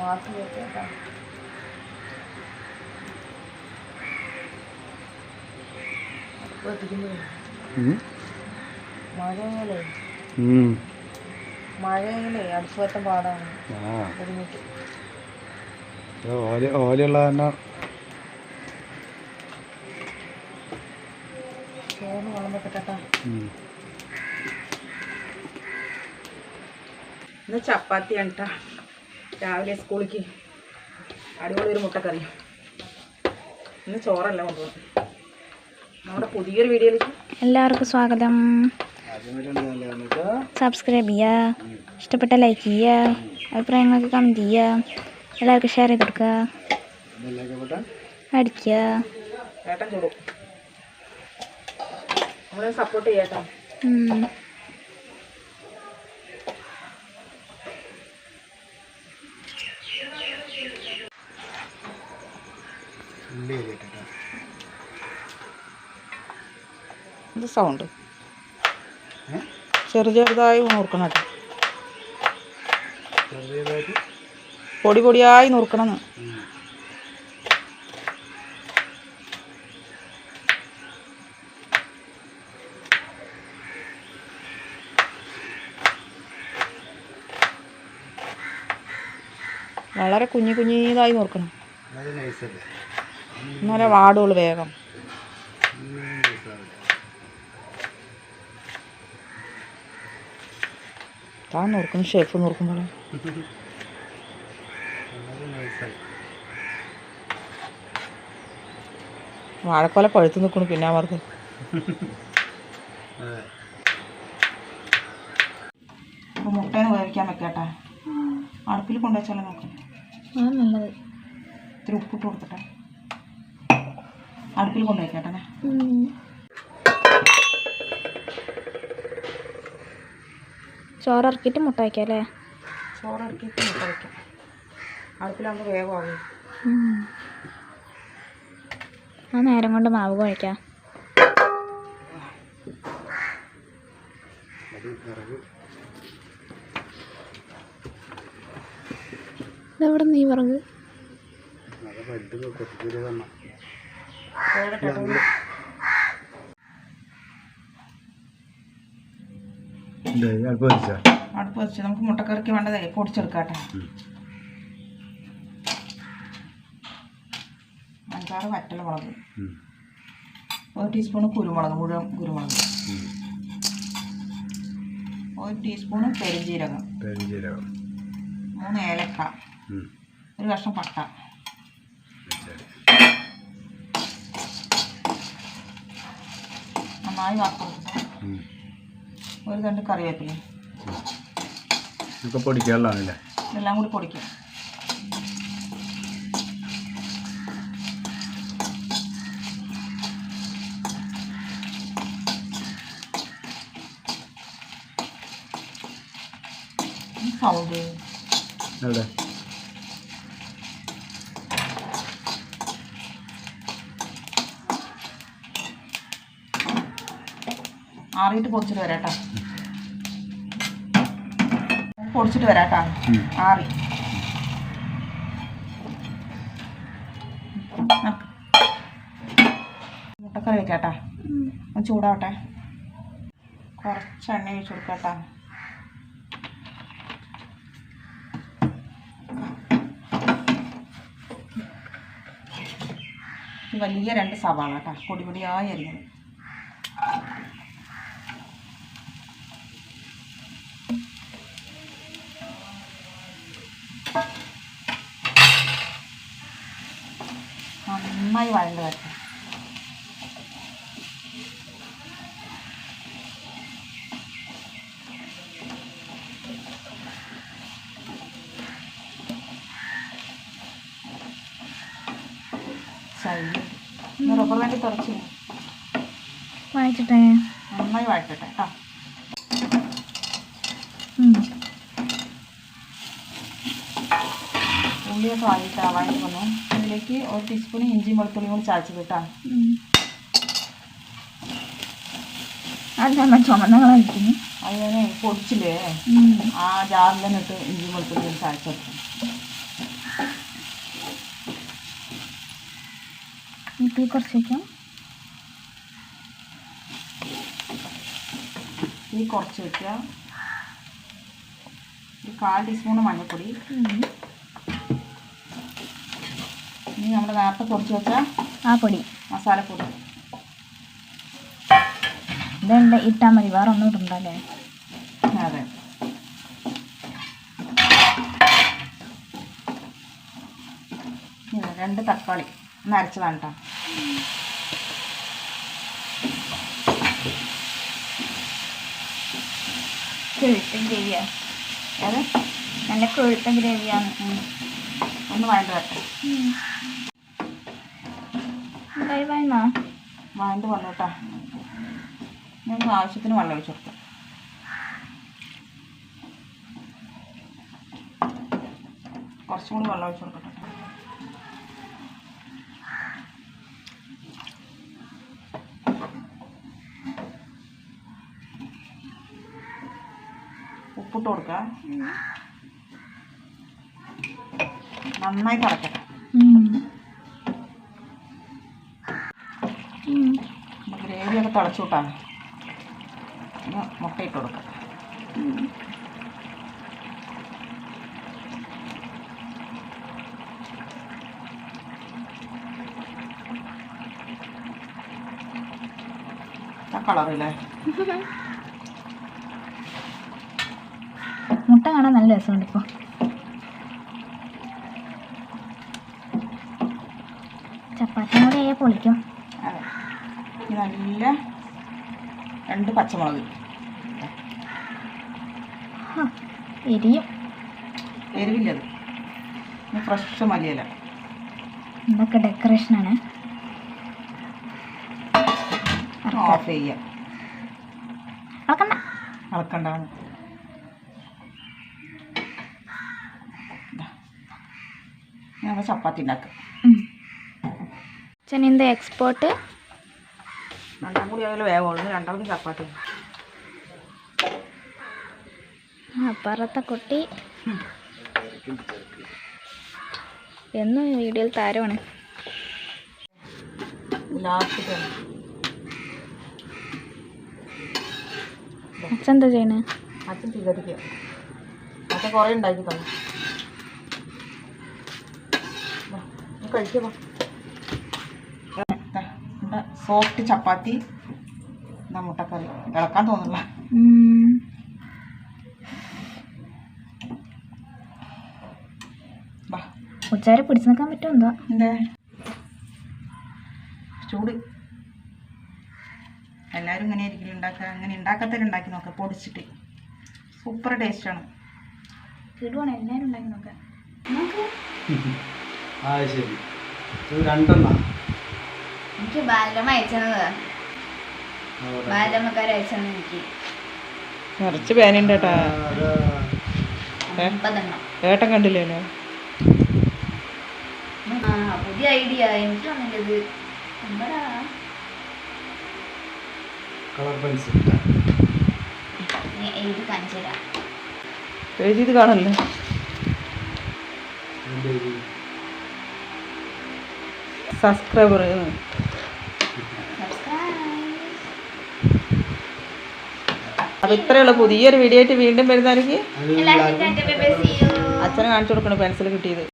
പാട്ട് കേട്ടോ. പാടാണ്. ഓലയുള്ള വെള്ളം വെക്കട്ടെ. ഇന്ന് ചപ്പാത്തിയാണ് കേട്ടോ. രാവിലെ സ്കൂളിലേക്ക് അടിപൊളി ഒരു മുട്ടക്കറി. ഇന്ന് ചോറല്ല കൊണ്ടുപോകും നമ്മുടെ പുതിയൊരു വീഡിയോയിലേക്ക് എല്ലാവർക്കും സ്വാഗതം. സബ്സ്ക്രൈബ് ചെയ്യുക ഇഷ്ടപ്പെട്ട ലൈക്ക് ചെയ്യുക അഭിപ്രായങ്ങളൊക്കെ കമന്റ് ചെയ്യുക എല്ലാവർക്കും ഷെയർ ചെയ്ത് കൊടുക്കുക അടിക്കുക ഏട്ടൻ ചൂടും. സപ്പോർട്ട് ചെയ്യാട്ടോ ഉള്ളി ഇത് സൗണ്ട് ചെറു ചെറുതായി നുറുക്കണം പൊടി പൊടിയായി നുറുക്കണം. വളരെ കുഞ്ഞു കുഞ്ഞിതായി നോക്കണം എന്നാലേ വാടുള്ളൂ വേഗം. താൻ നോർക്കുന്നു ഷെഫ് നോർക്കുമ്പോൾ വാഴക്കൊല പഴുത്ത് നിൽക്കണു പിന്നെ അവർക്ക് അപ്പോൾ മുട്ടേനെ വേവിക്കാൻ വെക്കട്ടെ. അടുപ്പിൽ കൊണ്ടുവച്ചാലും നോക്കാം. നല്ലത്. ഇത്തിരി ഉപ്പിട്ട് കൊടുക്കട്ടെ അടുപ്പിൽ കൊണ്ടുപോയിക്കട്ടെ. ചോറ് ഇറക്കിയിട്ട് മുട്ട വയ്ക്കാം അല്ലേ? ചോറ് ഇറക്കിയിട്ട് മുട്ട വയ്ക്കാം. അടുപ്പിലാകുമ്പോൾ വേഗമാകും ആ നേരം കൊണ്ട് മാവ് കുഴക്കാം ഇതെവിടെ നീ വിറക് അത് വലുത് കൊത്തിക്കീര് തന്നെ അല്പം വെച്ചാ അടുപ്പ് വെച്ച്. നമുക്ക് മുട്ടക്കറിക്ക് വേണ്ടതേ പൊടിച്ചെടുക്കാട്ടെ. അഞ്ചാറ് വറ്റൽ മുളക്. ഒരു ടീസ്പൂണ് കുരുമുളക് മുഴുവൻ കുരുമുളക്. ഒരു ടീസ്പൂണ് പെരുംജീരകം പെരുംജീരകം മൂന്ന് ഏലക്ക. ഒരു കഷ്ണം പട്ട. നന്നായി വറുത്തെടുത്തിട്ട് ഉം. ഒരു തണ്ട് കറിവേപ്പില ഇതൊക്കെ പൊടിക്കാനുള്ളതാണല്ലേ? ഇതെല്ലാം കൂടി പൊടിക്കാം. സൗണ്ട്. എവിടെ? ആറിയിട്ട് പൊടിച്ചിട്ട് വരാട്ടോ പൊടിച്ചിട്ട് വരാട്ടാ. ആറി. മുട്ടക്കറി വെക്കാട്ടാ ഒന്ന് ചൂടാവട്ടെ. കുറച്ച് എണ്ണ ഒഴിച്ച് കൊടുക്കാട്ടാ വലിയ രണ്ട് സവാള കേട്ടോ. പൊടി പൊടിയായി അരിഞ്ഞത്. നന്നായി വഴണ്ട് വരട്ടെ റബ്ബർ വേണ്ടി തുറച്ചു വായിച്ചിട്ടേ. നന്നായി വഴറ്റട്ടെ കേട്ടോ. ഉള്ളിയൊക്കെ വാങ്ങിയിട്ട് വഴറ്റി ಏಲಕ್ಕಿ ಒಂದು ಟೀ ಸ್ಪೂನ್ ಹಿಂಜಿ ಮಳ್ತು ಒಂದು ಚಾಚಿ ಬೇಟ അല്ല ചുമന്നകളെ കഴിക്കുന്നു അത് ഞാൻ പൊടിച്ചില്ലേ ആ ജാറിൽ നിന്നിട്ട് ഇഞ്ചി വെളുത്തുള്ളി ചായച്ചെടുക്കും ഇത് കുറച്ച് വയ്ക്കാം ഇത് കുറച്ച് വയ്ക്കുക ഒരു കാൽ ടീസ്പൂൺ മഞ്ഞൾപ്പൊടി ഇനി നമ്മൾ നേരത്തെ പൊടിച്ച് വെച്ച ആ പൊടി. മസാലപ്പൊടി. ഇതുണ്ട് ഇട്ടാൽ മതി. വേറെ ഒന്നും ഇടണ്ടല്ലേ അതെ. രണ്ട് തക്കാളി. ഒന്ന് അരച്ചതാണ് കേട്ടോ കൊഴുത്തൻ ഗ്രേവിയാ. അതെ നല്ല കൊഴുത്തൻ ഗ്രേവിയാണ് ഒന്ന് വേണ്ട വരട്ടെ എന്തായി വായന്നാ? വഴണ്ട് വന്നു കേട്ടോ ആവശ്യത്തിന് വെള്ളം ഒഴിച്ചു കൊടുക്കാം. കുറച്ചും കൂടി വെള്ളം ഒഴിച്ചു കൊടുക്കട്ടെ. ഉപ്പിട്ട് കൊടുക്കുക നന്നായി തിളക്കട്ടെ. ഗ്രേവിയൊക്കെ തിളച്ചു വിട്ടാണ് പിന്നെ മുട്ടയിട്ട് കൊടുക്കാം കളറില്ലേ മുട്ട കാണാൻ നല്ല രസമുണ്ട് ഇപ്പോൾ ചപ്പാത്തിയും കൂടെ പൊളിക്കും. നല്ല രണ്ട് പച്ചമുളക്. എരിയും. എരിവില്ലത് ഫ്രഷ് മല്ലിയില. ഇതൊക്കെ ഡെക്കറേഷനാണ് ഓഫ് ചെയ്യുക അളക്കണ്ട. ഇളക്കണ്ടാണ് ഞങ്ങൾ ചപ്പാത്തി ഉണ്ടാക്കാം. ചെന്നിന്റെ എക്സ്പോർട്ട് രണ്ടാം കൂടി ആയാലും വേവുള്ളൂ. രണ്ടാമത് ചപ്പാത്തി. അപ്പുറത്തെ കുട്ടി. എന്നും വീഡിയോയിൽ താരമാണ്. ലാസ്റ്റ് അച്ഛൻ എന്താ ചെയ്യണേ? അച്ഛൻ തീ കത്തിക്കുക അച്ഛൻ കുറേ ഉണ്ടാക്കി തന്നു. കഴിക്കുക സോഫ്റ്റ് ചപ്പാത്തി എന്താ മുട്ടക്കറി. ഇളക്കാൻ തോന്നുന്നില്ല. ഉച്ചാരെ പിടിച്ചു നിൽക്കാൻ പറ്റുമോ എന്താ? എന്തേ? ചൂട്. എല്ലാവരും ഇങ്ങനെ ആയിരിക്കും ഉണ്ടാക്കുക അങ്ങനെ ഉണ്ടാക്കാത്തവർ ഉണ്ടാക്കി നോക്കാം പൊടിച്ചിട്ട്. സൂപ്പർ ടേസ്റ്റാണ് കിടുവാണ് എല്ലാവരും ഉണ്ടാക്കി നോക്കാം. ആ ശരി. ഇത് രണ്ടെണ്ണ. എനിക്ക് ബാലമ്മ അയച്ചത് ബാലമ്മക്കാർ അയച്ചത് എനിക്ക്. നിറച്ച് പേനുണ്ട് കേട്ടാ. ഏട്ടൻ കണ്ടില്ലല്ലോ ആ പുതിയ ഐഡിയ. എനിക്ക് എന്താ കളർ പെൻസിൽ. എഴുതി കാണിച്ചു തരാം. എഴുതിയത് കാണല്ലേ? സബ്സ്ക്രൈബർ. അപ്പോൾ ഇത്രയുള്ള പുതിയൊരു വീഡിയോ ആയിട്ട് വീണ്ടും വരുന്നതായിരിക്കും. അച്ഛനെ കാണിച്ചു കൊടുക്കണം പെൻസിൽ കിട്ടിയത്.